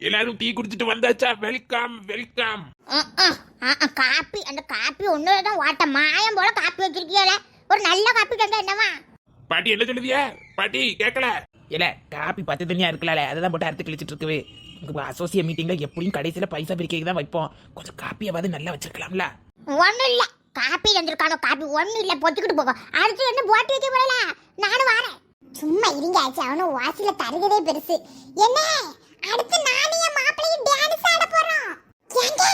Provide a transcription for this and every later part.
எல்லாரும் டீ குடிச்சிட்டு வந்தாச்சா? Welcome welcome. காப்பி. அந்த காப்பி ஒண்ணு தான் வாட்ட மாயம் போல காப்பி வச்சிருக்கியால. ஒரு நல்ல காப்பி தந்தா என்னவா? பாட்டி என்ன சொல்லுதியா பாட்டி கேட்கல இல்ல காப்பி பத்து தனியா இருக்கலாம்ல அதை தான் போட்டு அறுத்து கிழிச்சிட்டு இருக்குவே உங்க அசோசியேட் மீட்டிங்ல எப்படியும் கடைசியில பைசா பிரிக்க தான் வைப்போம். கொஞ்சம் காப்பியாவது நல்லா வச்சிருக்கலாம்ல. ஒண்ணும் இல்ல காப்பி தந்திருக்கானோ? காப்பி ஒண்ணும் இல்ல பொத்துக்கிட்டு போக. அடுத்து என்ன போட்டு வைக்க போறல. நானும் வரேன். சும்மா இருங்க ஆச்சு அவனும் வாசில தருகதே பெருசு. என்ன? அடுத்து நானும் என் மாப்பிளையும் டான்ஸ் ஆட போறோம். ஏங்க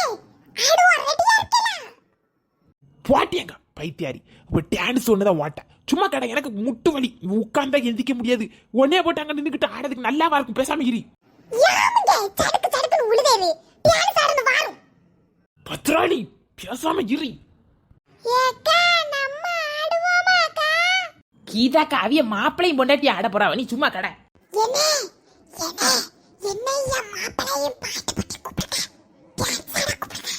ஆடுவோம் ரெடியா இருக்கலாம் பாட்டியங்க பைத்தியாரி. இப்போ டான்ஸ் ஒன்று தான் சும்மா கடை எனக்கு முட்டு வலி. உட்காந்தா எந்திக்க முடியாது. ஒன்னே போட்டு அங்க நின்றுக்கிட்டு ஆடுறதுக்கு நல்லாவா இருக்கும்? பேசாம இரி. பத்ராளி பேசாம இரி. ஏக்கா நம்ம ஆடுவோமாக்கா? கீதா காவிய மாப்பிளையும் பொண்டாட்டி ஆட போறா. நீ சும்மா கடை. என்னையா மாப்பிளையும் பாட்டு பற்றி கூப்பிடுங்க டான்ஸ் கூப்பிடுங்க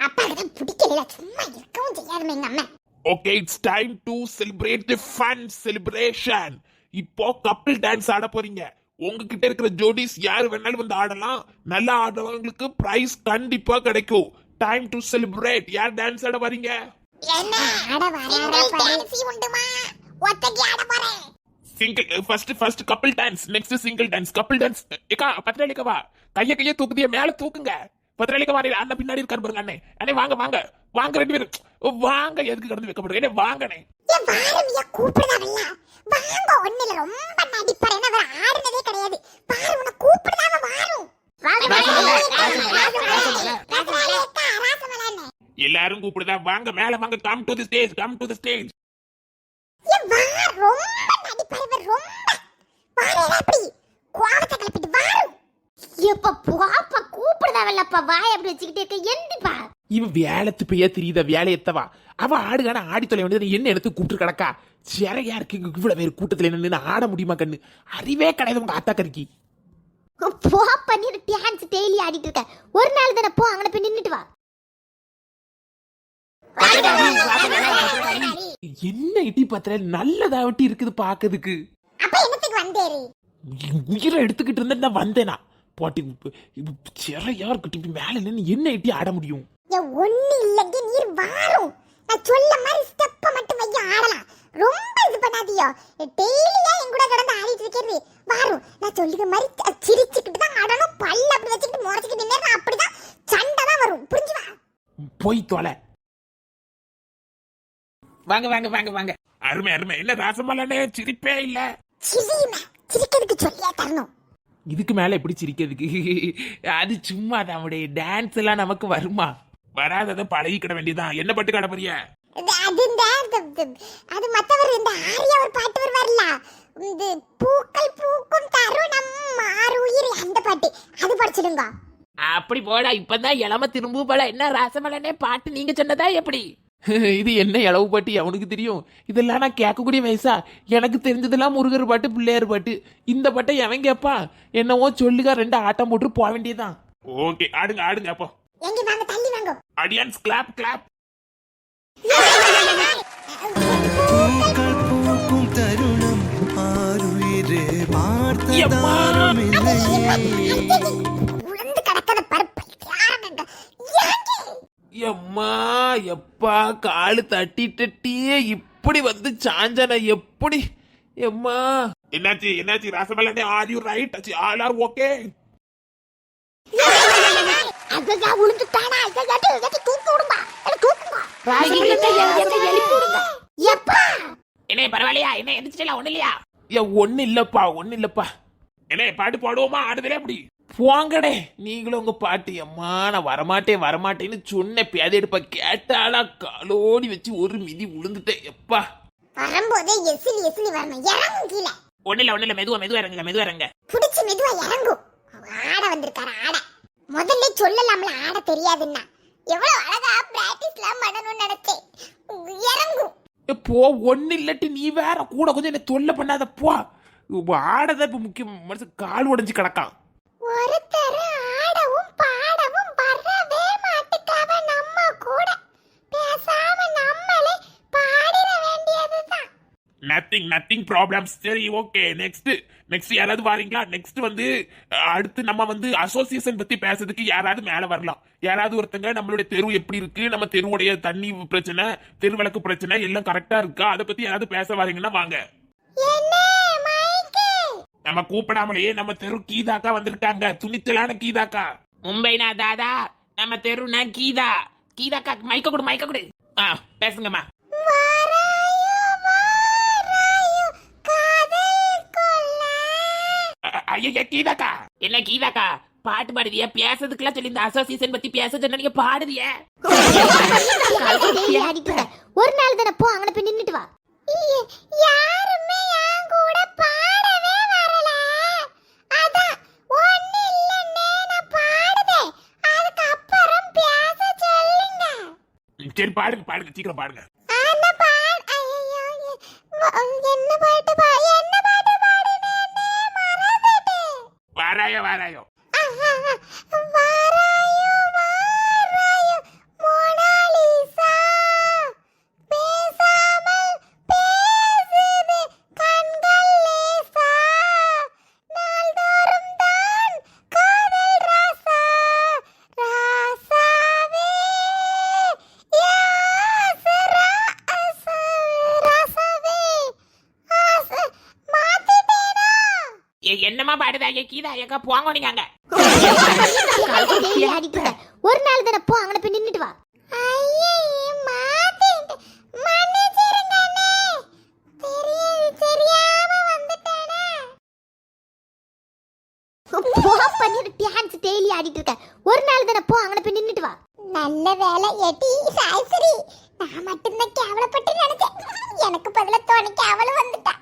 அப்பாக்கு பிடிக்கல சும்மா இருக்கவும் செய்யாதுமே எங்க அம்மா okay it's time to celebrate the fun celebration இப்போ கப்பிள் டான்ஸ் ஆட போறீங்க உங்ககிட்ட இருக்கிற ஜோடிஸ் யார் வேணாலும் வந்து ஆடலாம் நல்லா ஆடுறவங்களுக்கு பிரைஸ் கண்டிப்பா கிடைக்கும் டைம் டு செலிப்ரேட் யார் டான்ஸ் ஆட வரீங்க என்ன ஆட வரீங்க டான்ஸ் உண்டுமா ஒத்தக்கி ஆட போறேன் single first first couple dance next single dance couple dance ஏக்கா பத்திராளிக்கவா கைய கைய தூக்குதிய மேல தூக்குங்க. பத்திராளிக்கவா அண்ணன் பின்னாடி இருக்காரு பாருங்க அண்ணே. அண்ணே வாங்க வாங்க. வாங்க ரெண்டு பேரும். வாங்க எதுக்கு கடந்து வாங்கண்ணே வாரவியா கூப்பிடுதாவல்ல வாங்க ஒண்ணுல ரொம்ப நடிப்பாரு. என்ன அவர் ஆடுனதே கிடையாது. பாரு உன்னை கூப்பிடுதாவ வாரும் எல்லாரும் கூப்பிடுதா? வாங்க மேல வாங்க. Come to the stage come to the stage இவ வேலைத்து பெய்யா தெரியுத? வேலையத்தவா அவ ஆடுகான ஆடி தொலை வேண்டியது என்ன எடுத்து கூப்பிட்டு கிடக்கா? சிறையா இருக்கு. இவ்வளவு பேர் கூட்டத்துல நின்று ஆட முடியுமா கண்ணு? அறிவே கிடையாது உங்க ஆத்தா கறிக்கு போ பண்ணி டான்ஸ் டெய்லி ஆடிட்டு இருக்க. ஒரு நாள் தானே போ அங்கன போய் நின்னுட்டு வா. என்ன இட்டி பத்திர? நல்லதாவட்டி இருக்குது பாக்குறதுக்கு. அப்ப என்னத்துக்கு வந்தேரு உயிரை எடுத்துக்கிட்டு இருந்தா நான் வந்தேனா? போட்டி சிறையா இருக்கட்டும். இப்படி மேல நின்று என்ன இட்டி ஆட முடியும்? ஒண்ணு இல்லங்க நீர் வாரும் நான் சொல்ல மாதிரி ஸ்டெப்ப மட்டும் வைக்க ஆடலாம். ரொம்ப இது பண்ணாதியோ. டெய்லியா என் கூட கடந்து ஆடிட்டு இருக்கிறது. வாரும் நான் சொல்லுற மாதிரி சிரிச்சுக்கிட்டு தான் ஆடணும். பல்ல அப்படி வச்சுக்கிட்டு முறைச்சிக்கிட்டு நின்று அப்படிதான் சண்டை தான் வரும். புரிஞ்சு வா போய் தொலை. வாங்க வாங்க வாங்க வாங்க. அருமை அருமை. என்ன ராசமலனே சிரிப்பே இல்ல. சிரியுமே? சிரிக்கிறதுக்கு சொல்லியா தரணும். இதுக்கு மேல எப்படி சிரிக்கிறதுக்கு? அது சும்மா நம்முடைய டான்ஸ் எல்லாம் நமக்கு வருமா? வராததை பழகிக்கிட வேண்டியதான் என்ன பட்டு காட போறிய? இது- அது இந்த அது மத்தவர் இந்த ஆரியா ஒரு பாட்டு வருவார்ல. இது பூக்கள் பூக்கும் தருணம் மாறுயிர் அந்த பாட்டு. அது படிச்சிடுங்க. அப்படி போடா இப்பதான் இளம திரும்ப போல. என்ன ராசமலனே பாட்டு நீங்க சொன்னதா எப்படி? இது என்ன இளவு பாட்டு அவனுக்கு தெரியும். இதெல்லாம் நான் கேட்கக்கூடிய வயசா? எனக்கு தெரிஞ்சதெல்லாம் முருகர் பாட்டு பிள்ளையார் பாட்டு. இந்த பாட்டை எவன் கேட்பான் என்னவோ சொல்லுக ரெண்டு ஆட்டம் போட்டு போக வேண்டியதுதான். ஓகே ஆடுங்க ஆடுங்க அப்போ. எங்க வாங்க தள்ளி வாங்க. அடியான்ஸ் கிளாப் கிளாப் பூக்கும் தருணம்! பார்த்ததாருமில்லையே எம்மா எப்பா காலு தட்டி தட்டியே இப்படி வந்து சாஞ்சன எப்படி? எம்மா. என்னாச்சு என்னாச்சு ராசமலனே are you right all are okay தூக்கி விடுமா? தூக்குமா எப்பா? என்ன பரவாயில்லையா? என்ன எந்திரிச்சிட்டா ஒண்ணு இல்லையா? ஏன் ஒண்ணு இல்லப்பா ஒண்ணு இல்லப்பா. என்ன பாட்டு பாடுவோமா? ஆடுதலே அப்படி. போங்கடே நீங்களும் உங்க பாட்டு. அம்மா நான் வரமாட்டேன் வரமாட்டேன்னு சொன்ன பேத எடுப்பா கேட்டாளா காலோடி வச்சு ஒரு மிதி உளுந்துட்டேன். எப்பா. வரும்போதே எசிலி எசிலி வரணும். இறங்கும் கீழே. ஒண்ணு இல்ல ஒண்ணு இல்ல மெதுவா மெதுவா இறங்குங்க மெதுவா இறங்க. புடிச்சு மெதுவா இறங்கும். ஆட வந்திருக்காரு ஆட. முதல்ல சொல்லலாம்ல ஆட தெரியாதுன்னா. எவ்வளவு அழகா பிராக்டிஸ்லாம் பண்ணணும்னு நினைச்சேன். இறங்கும். போ ஒண்ணு இல்லாட்டி நீ வேற கூட கொஞ்சம் என்ன தொல்லை பண்ணாத போ. ஆடதான் இப்ப முக்கியம். மனுஷன் கால் உடைஞ்சு கிடக்கான். ஒருத்தர் ஆடவும் பாடவும் வரவே மாட்டுக்காவ நம்ம கூட. பேசாம நம்மளே பாடிட வேண்டியதுதான். நத்த நத்திங் நத்திங் ப்ராப்ளம்ஸ் சரி ஓகே நெக்ஸ்ட் நெக்ஸ்ட் யாராவது வாரீங்களா? நெக்ஸ்ட் வந்து அடுத்து நம்ம வந்து அசோசியேஷன் பத்தி பேசுறதுக்கு யாராவது மேல வரலாம். யாராவது ஒருத்தங்க நம்மளுடைய தெரு எப்படி இருக்கு? நம்ம தெருவுடைய தண்ணி பிரச்சனை தெரு விளக்கு பிரச்சனை எல்லாம் கரெக்டா இருக்கா? அதை பத்தி யாராவது பேச வாரீங்கன்னா வாங்க. என்ன? நம்ம கூப்பிடாமலேயே நம்ம தெரு கீதாக்கா வந்திருக்காங்க துணிச்சலான கீதாக்கா மும்பைனா தாதா நம்ம தெருனா கீதா கீதாக்கா மைக்க கொடு மைக்க கொடு ஆ பேசுங்கம்மா வாராயோ வாராயோ காதல் கொள்ள ஐயா கீதாக்கா என்ன கீதாக்கா பாட்டு பாடுதியா பேசுறதுக்குலாம் சொல்லி இந்த அசோசியேஷன் பத்தி பேச சொன்ன நீங்க பாடுதிய. ஒரு நாள் தானே போ அங்கன போய் நின்னுட்டு வா ஐயே, யாருமே என் கூட பாடவே வரல அதான் ஒண்ணு இல்லன்னே நான் பாடுதேன் அதுக்கப்புறம் பேச சொல்லுங்க ம், சரி பாடுங்க பாடுங்க சீக்கிரம் பாடுங்க அந்த பாட் ஐயோ என்ன பாட்டு பா என்ன பாட்டு பாடுனேனே மறந்துட்டேன் வாராயோ வாராயோ. வாராயோ ஏ, என்னம்மா பாடுதா ஐயா கீதா ஏக்கா போங்க நீங்க அங்க. ஒரு நாள் தானே போ அங்கன போய் நின்னுட்டு வா. டெய்லி ஆடிட்டு இருக்க. ஒரு நாள் தானே போ அங்கன போய் நின்னுட்டு வா. நல்ல வேலை எட்டி சாய்சரி நான் மட்டும்தான் கேவலப்பட்டு நினைச்சேன். எனக்கு பதிலா துணைக்கு அவளும் வந்துட்டா.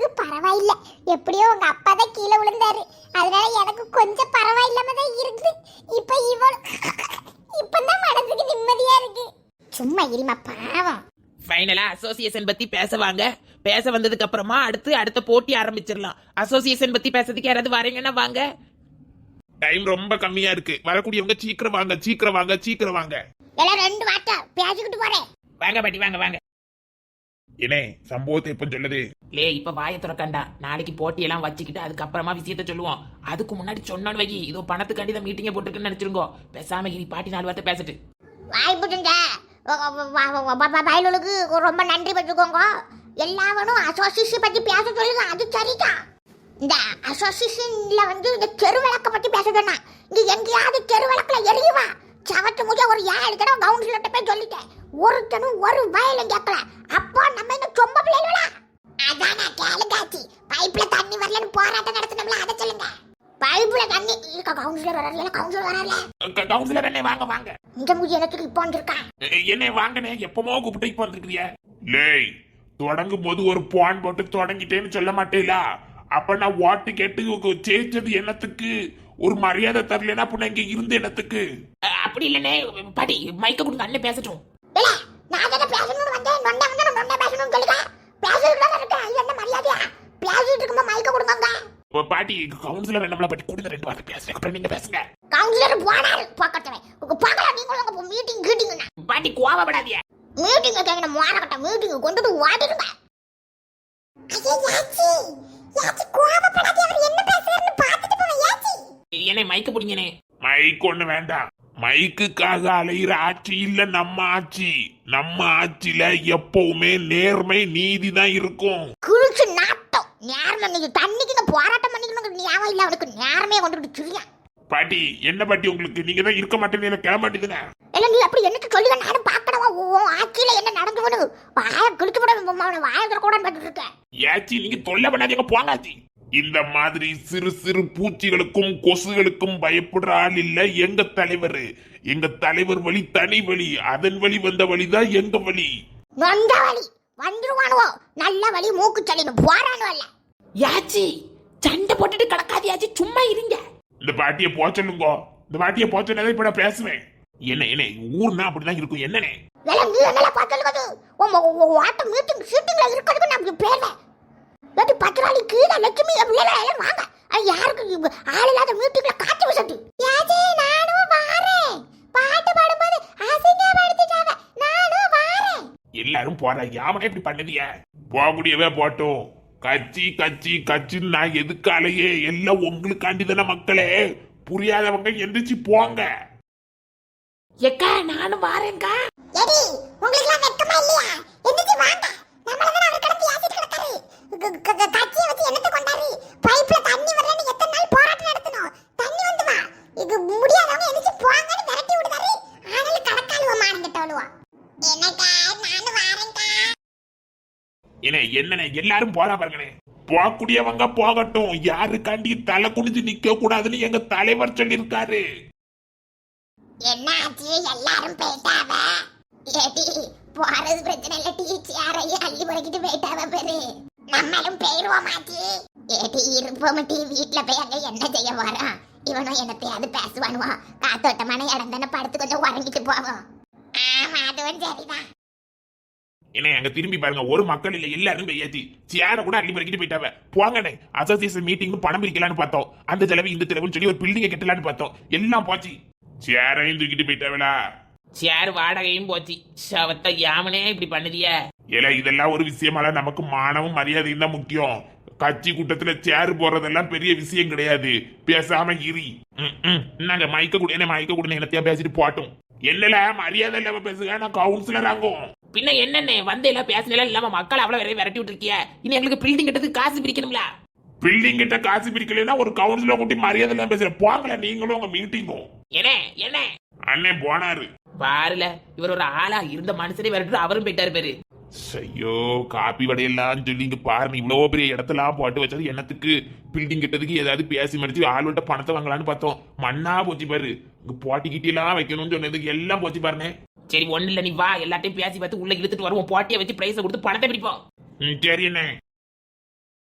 இவங்க பரவாயில்ல. எப்படியோ உங்க அப்பா தான் கீழே விழுந்தாரு. அதனால எனக்கு கொஞ்சம் பரவாயில்லாம தான் இருக்கு. இப்ப இவள் இப்பதான் மனசுக்கு நிம்மதியா இருக்கு. சும்மா இருமா பாவம். ஃபைனலா அசோசியேஷன் பத்தி பேச வாங்க. பேச வந்ததுக்கு அப்புறமா அடுத்து அடுத்த போட்டி ஆரம்பிச்சிடலாம். அசோசியேஷன் பத்தி பேசுறதுக்கு யாராவது வரீங்கன்னா வாங்க. டைம் ரொம்ப கம்மியா இருக்கு. வரக்கூடியவங்க சீக்கிரம் வாங்க சீக்கிரம் வாங்க சீக்கிரம் வாங்க. எல்லாம் ரெண்டு வார்த்தை பேசிக்கிட்டு போறேன். வாங்க பாட்டி வாங்க வாங்க. என்னே சம்பவத்தை இப்ப சொல்லுது? லே இப்ப வாயை திறக்கண்டா. நாளைக்கு போட்டியெல்லாம் வச்சுக்கிட்டு அதுக்கப்புறமா விஷயத்த சொல்லுவோம். அதுக்கு முன்னாடி சொன்னோன்னு வை இதோ பணத்துக்காண்டி தான் மீட்டிங்கை போட்டுருக்குன்னு நினைச்சிருங்கோ. பேசாம இனி பாட்டி நாலு வார்த்தை பேசிட்டு. வாய்ப்புட்டுங்க வயலுக்கு ரொம்ப நன்றி பட்டுக்கோங்க எல்லாவனும் அசோசியேஷன் பத்தி பேச சொல்லுங்க. அது சரிதான் இந்த அசோசியேஷன்ல வந்து இந்த தெரு விளக்க பத்தி பேச சொன்னா. இங்க எங்கேயாவது தெரு விளக்குல எரியுவா சவத்து முடிய ஒரு ஏழு தடவை கவுன்சிலர்கிட்ட போய் சொல்லிட்டேன். ஒருத்தனும் ஒரு வயலும் கேட்கல. அப்போ நம்ம இந்த சொம்ப பிள்ளைகளா? அதானே கேளுக்காச்சி. பைப்ல தண்ணி வரலன்னு போராட்டம் நடத்தணும்ல அதை சொல்லுங்க. பைப்ல தண்ணி இருக்க கவுன்சிலர் வராருல கவுன்சிலர் வராருல க- கவுன்சிலர் என்ன வாங்க வாங்க. இந்த மூஞ்சி எனக்கு இப்போ வந்திருக்கான் என்னை வாங்கனே எப்பமோ கூப்பிட்டு இப்ப வந்திருக்கிறிய லேய் தொடங்கும் போது ஒரு பான் போட்டு தொடங்கிட்டேன்னு சொல்ல மாட்டேலா? அப்ப நான் ஓட்டு கேட்டு ஜெயிச்சது என்னத்துக்கு? ஒரு மரியாதை தரலனா அப்ப நான் இங்க இருந்த இடத்துக்கு அப்படி இல்லனே பாட்டி மைக்க கொடுங்க அண்ணன் பேசட்டும். நான் தானே பேசணும்னு வந்தேன். நொண்ட வந்து நான் நொண்ட பேசணும்னு சொல்லுங்க பேசிட்டு தான் இருக்கேன் இது என்ன மரியாதையா? பேசிட்டு இருக்கும்போது மைக்க கொடுங்க பாட்டி கவுன்சிலர் நம்மள பத்தி கொடுங்க ரெண்டு வார்த்தை பேசுறேன் அப்புறம் நீங்க பேசுங்க. கவுன்சிலர் போனாரு. பக்கத்துல உங்க பார்க்கலாம் நீங்களும் மீட்டிங் கீட்டிங் பாட்டி கோவப்படாதீங்க. மீட்டிங் கேட்கணும் மாறக்கட்ட மீட்டிங் கொண்டுட்டு ஓடிடுங்க. என்ன என்னை மைக்க பிடிங்கனே. மைக் ஒண்ணு வேண்டாம். மைக்குக்காக அலையிற ஆட்சி இல்ல நம்ம ஆட்சி. நம்ம ஆட்சியில எப்பவுமே நேர்மை நீதி தான் இருக்கும். குளிச்சு நாட்டம். நேரம் நீங்க தண்ணிக்கு போராட்டம் பண்ணிக்கணும் ஞாபகம் இல்ல அவனுக்கு நேரமே கொண்டுட்டு சுரியா? பாட்டி என்ன பாட்டி உங்களுக்கு? நீங்க தான் இருக்க மாட்டேன்னு கிளம்ப மாட்டேதுனே இல்ல நீ அப்படி என்னட்டு சொல்லுங்க நானும் பார்க்கணுமா? உன் ஆட்சியில என்ன நடந்து வாய கிழிச்சு போட வாய கூட பார்த்துட்டு இருக்கேன். ஏச்சி நீங்க தொல்லை பண்ணாதீங்க போங்காச்சி இந்த மாதிரி சிறு சிறு பூச்சிகளுக்கும் கொசுகளுக்கும் பயப்படுற ஆள் இல்ல. எங்க தலைவர்? எங்க தலைவர் வழி தனி வழி. அதன் வழி வந்த வழிதான் எங்க வழி? நொந்த வழி. வந்துருவானுவோ. நல்ல வழி மூக்கு சளின்னு. போறானு அல்ல யாச்சி சண்டை போட்டுட்டு கிடக்காதியாச்சி. சும்மா இருங்க. இந்த பாட்டிய போ சொல்லுங்க. இந்த பாட்டிய போ சொன்னதை இப்ப நான் பேசுவேன். என்ன என்ன? ஊர்னா அப்படிதான் இருக்கும். என்னனே? வேலை நீ என்னல பார்த்துருக்கது உன் வாட்ட மீட்டிங் ஷூட்டிங்ல இருக்கிறதுக்கு நான் இப்படி ஏட்டி பத்திராளி கீழே லட்சுமி பிள்ளைல எல்லாம் வாங்க. அது யாருக்கு? ஆள் இல்லாத மீட்டிங்ல காத்து விசட்டு யாஜி நானும் வாரேன். பாட்டு பாடும்போது அசிங்கப்படுத்திட்டாங்க நானும் வாரேன். இல்ல எல்லாரும் போற யாமனே இப்படி பண்ணுதிய போகக்கூடியவே போட்டோம். கட்சி கட்சி கட்சின்னு நான் எதுக்காலையே எல்லாம் உங்களுக்காண்டி தானே மக்களே. புரியாதவங்க எந்திரிச்சு போங்க. எக்கா நானும் வாரேன்க்கா. எடி உங்களுக்கு எல்லாம் வெக்கமா இல்லையா எந்திரிச்சு வாங்க நம்மள தான் அவர் கடந்து ஏசிட்டு கிடக்காரு க- க- க- கட்சியை வச்சு என்னத்த கொண்டாரு பைப்ல தண்ணி வரலன்னு எத்தனை நாள் போராட்டம் நடத்தணும் தண்ணி வந்து வா இது முடியாதவங்க எந்திரிச்சு போங்கன்னு விரட்டி விடுதாரு ஆனாலும் கடக்காலுவ மானங்கிட்டவளுவா என்னக்கா நானும் வாரேன்க்கா என்ன என்னண்ணே எல்லாரும் போறா பாருங்கண்ணே. போகக்கூடியவங்க போகட்டும். யாருக்காண்டி தலை குனிஞ்சு நிக்க கூடாதுன்னு எங்க தலைவர் சொல்லியிருக்காரு. என்னாச்சு எல்லாரும் போயிட்டாவ? ஏடி போறது பிரச்சனை இல்ல. டீச்சி யாரையும் அள்ளி முறைக்கிட்டு போயிட்டாவ பேரு? நம்மளும் போயிருவோமாச்சி ஏடி இருப்போம் டீ வீட்டுல போய் அங்க என்ன செய்ய போறான் இவனும் என்னத்தையாவது பேசுவானுவான் காத்தோட்டமான இடம் தானே படுத்து கொஞ்சம் உறங்கிட்டு போவோம். ஆமா அதுவும் சரிதான். என்ன அங்க திரும்பி பாருங்க. ஒரு மக்கள் இல்ல எல்லாரும் பெய்யாச்சு சேர கூட அள்ளி பறிக்கிட்டு போயிட்டாவ. போங்கண்ணே அசோசியேஷன் மீட்டிங் பணம் பிரிக்கலான்னு பார்த்தோம். அந்த செலவு இந்த செலவுன்னு சொல்லி ஒரு பில்டிங்கை கட்டலான்னு பார்த்தோம். எல்லாம் போச்சு. சேரையும் தூக்கிட்டு போயிட்டாவலா சேர் வாடகையும் போச்சு. சவத்த யாமனே இப்படி பண்ணுதிய? ஏல இதெல்லாம் ஒரு விஷயமால நமக்கு மானமும் மரியாதையும் தான் முக்கியம். கட்சி கூட்டத்துல சேர் போறதெல்லாம் பெரிய விஷயம் கிடையாது. பேசாம இரி. நாங்க மயக்க கூட. என்ன மயக்க கூட என்னத்தையா பேசிட்டு போட்டோம் என்னல மரியாதை இல்லாம பேசுங்க. நான் கவுன்சிலர் ஆகும். பின்ன என்னண்ணே வந்து எல்லாம் பேசினா இல்லாம மக்கள் அவ்வளவு விரைவி விரட்டி விட்டுருக்கிய. இனி எங்களுக்கு பில்டிங் கட்டதுக்கு காசு பிரிக்கணும்ல. பில்டிங் கிட்ட காசு பிரிக்கலைன்னா ஒரு கவுன்சிலர் கூட்டி மரியாதை இல்லாம பேசுற. போங்கல நீங்களும் உங்க மீட்டிங்கும் என்ன? என்ன? அண்ணன் போனாரு. பாருல இவர் ஒரு ஆளா இருந்த மனுஷனே விரட்டு அவரும் போயிட்டாரு பேரு. ஐயோ காப்பி வடையெல்லாம் சொல்லி இங்க பாருங்க. இவ்வளவு பெரிய இடத்தெல்லாம் போட்டு வச்சது என்னத்துக்கு? பில்டிங் கட்டதுக்கு ஏதாவது பேசி மடிச்சு ஆள்கிட்ட பணத்தை வாங்கலாம்னு பார்த்தோம். மண்ணா போச்சு பாரு. இங்க போட்டி கிட்டி எல்லாம் வைக்கணும்னு சொன்னதுக்கு எல்லாம் போச்சு பாருங்க. சரி ஒண்ணு இல்ல நீ வா எல்லாத்தையும் பேசி பார்த்து உள்ள இழுத்துட்டு வருவோம். போட்டியை வச்சு பிரைஸை கொடுத்து பணத்தை பிடிப்போம் ம், சரி என்ன